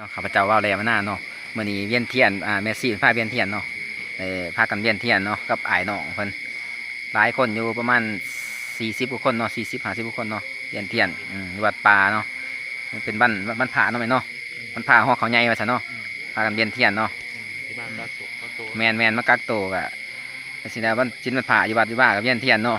เนาะข้าพเจ้าว่าแล้วมาหน้าเนาะมื้อนี้เวียนเทียนอ่าเมสซี่พาเวียนเทียนเนาะได้พากันเวียนเทียนเนาะกับอ้ายน้องเพิ่นหลายคนอยู่ประมาณ40กว่าคนเนาะ40 50กว่าคนเนาะเวียนเทียนอืมอยู่วัดป่าเนาะมันเป็นบ้านบ้านผาเนาะแม่นเนาะบ้านผาฮอกเขาใหญ่ว่าซั่นเนาะพากันเวียนเทียนเนาะที่บ้านก็ตกก็โตแมนแมนมากักโตวกะสินะวันจินมันผ่าอยู่วัดอยู่บ้านกับเวียนเทียนเนาะ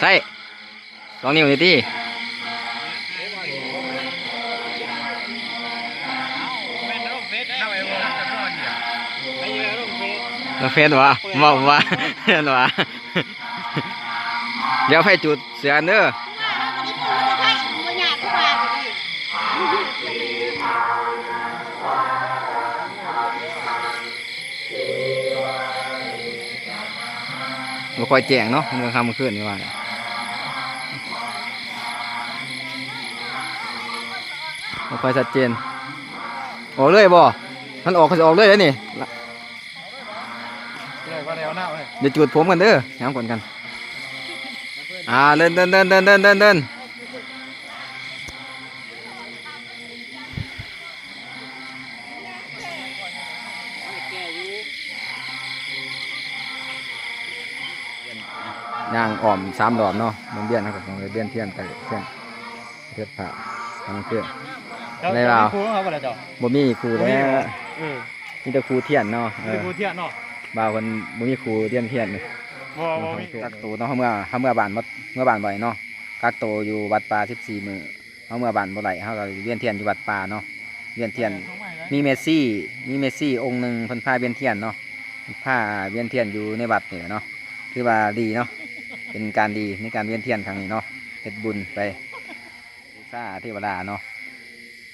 ใช่สองนิ้วนี่ที่เรคเฟสปวงตะก้อนเนี่ยไม่ใช่โรคเฟสวะบอกว่าเห็นวะเดี๋ยวให้จุดเสืออันเด้อ บ่ค่อยแจ้งเนาะเมื่อค่ำเมื่อคืนนี่ว่าบ่ค่อยชัดเจนออกเลยบ่มันออกก็จะออกเลยได้นี่เลยว่าแล้วน้าเลยเดี๋ยวจุดผมกันเด้อย้ำก่อนกัน อ่าเดินเดินเดินเดินเดินเดิน ย่างอ่อมสามดอกเนาะมันเบี้ยนนะครับของเบี้ยนเทียนไปเทียนเทียนผ่าทางเพื่อนไม่เอาครูเขาอะไรจ้ะบ่มีครูแล้วเออมีแต่ครูเทียนเนาะเอคืออครูเทียนเนาะบ่าวคนบ่มีครูเทียนเทียนเลยบ่บ่มีกักตัวเนาะเขาเมื่อเขาเมื่อบานบ่เมื่อบานบ่อยเนาะกักตัวอยู่วัดป่า14มื้อเขาเมื่อบานบ่ไหลเขาก็เวียนเทียนอยู่วัดป่าเนาะเวียนเทียนมีเมสซี่มีเมสซี่องค์หนึ่งเพิ่นพาเวียนเทียนเนาะพาเวียนเทียนอยู่ในวัดนี่แหละเนาะคือว่าดีเนาะ เป็นการดีในการเวียนเทียนครั้งนี้เนาะเฮ็ดบุญไปบูชาเทวดาเนาะ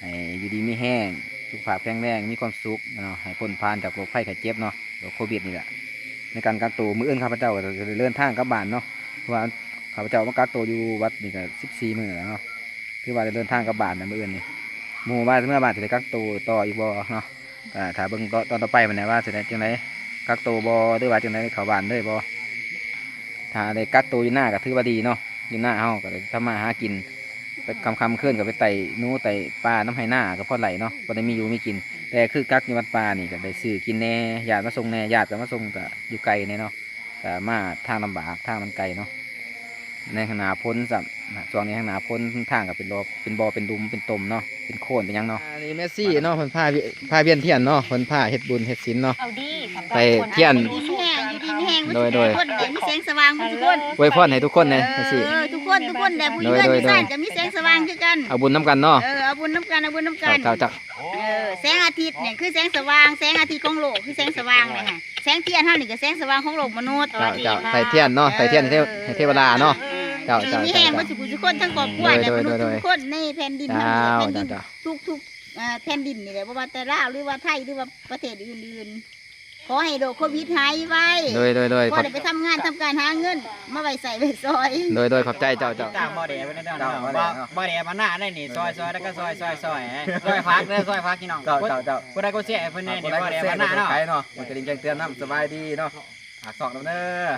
ให้อยู่ดีมีแห้งสุขภาพแข็งแรงมีความสุขเนาะให้พ้นผ่านจากโรคภัยไข้เจ็บเนาะโรคโควิดนี่แหละในการกักตัวมืออื่นข้าพเจ้าจะเลื่อนทางกลับบ้านเนาะเพราะว่าข้าพเจ้ามากักตัวอยู่วัดนี่ก็สิบสี่มื้อแล้วเนาะคือว่าจะเดินทางกลับบ้านนะมืออื่นนี่หมู่ว่าเมื่อบ้านจะได้กักตัวต่ออีกบ่เนาะถ้าเบิ่งตอนตอนต่อไปมันนะว่าจะได้จังไดกักตัวบ่หรือว่าจังไดเข้าบ้านเลยบ่ ถ้าได้กักตัวอยู่หน้าก็ถือว่าดีเนาะอยู่หน้าเฮาก็ได้ทำมาหากินไปคำคำๆขึ้นก็ไปไต่หนูไต่ปลาน้ำไห้หน้าก็พอไหลเนาะบ่ได้มีอยู่มีกิน แต่คือกักอยู่วัดป่านี่ก็ได้ซื้อกินแหน่ญาติมาส่งแหน่ญาติก็มาส่งก็อยู่ไกลแหน่เนาะก็มาทางลำบากทางมันไกลเนาะในขางหนาพ้นสัมช่วงนี้ข้างหนาพ้นทางก็เป็นรอเป็นบอเป็นดุมเป็นตมเนาะเป็นโคนเป็นหยังเนาะนี่เมสซี่เนาะเพิ่นพาพาเวียนเทียนเนาะเพิ่นพาเฮ็ดบุญเฮ็ดศีลเนาะเอาดีไปเทียนอยู่ดีไม่แห้ งอยู่ดีไม่แห้งโดยโดยทุกคนเดี๋ยวมีแสงสว่างหมดทุกคนอวยพรให้ทุกคนเลยเมสซี่ เออทุกคนทุกคนแต่ผู้โดยืยนโดยที่โดยซ่านจะมีแสงสว่างคือกัน เอาบุญน้ำกันเนาะเออเอาบุญน้ำกันเอาบุญน้ำกัเจ้าน เจ้าเจ้าเออแสงอาทิตย์เนี่ยคือแสงสว่างแสงอาทิตย์ของโลกคือแสงสว่างเลยค่ะแสงเทียนเท่านี่ก็แสงสว่างของโลกมนุษย์เจ้าเจ้าใส่เทียนเนาะใส่เทียนให้เทวให้เทวดาเนาะเออเจ้าดีเจ้ามีแห้งเจ้าว่าสุขุทุกคนทั้งครอบครัวและโดมยนุษย์โดยทุกคนในแผ่นดินทั้งเจ้าแผ่นดินเจ้า ทุกทุกๆเอ่อแผ่นดินนี่แหละว่าแต่ลาวหรือว่าไทยหรือว่าประเทศอื่นๆ ขอให้โรคโควิดหายไวโดยโดยโดยพขออบได้ไปทำงานทำการหาเงิน มาไว้ใส่ไว้ซอยโดยโดยขอบใจเจ้าเจ้าต่างบ่อแดดไว้ในเด้อเจ้าเนาะบ่อบ่แดดเนาะบ่อแดดมาหน้าได้นี่ซอยซอยแล้วก็ซอยซอยซอยซอยพักเด้อซอยพักพี่น้องเจ้าเจ้าเจ้าผู้ใดก็เสียให้เพิ่นแน่นี่นี่บ่อแดดมาหน้าเนาะเนาะมันกระดิ่งแจ้งเตือนน้ำสบายดีเนาะหากสองน้ำเด้อ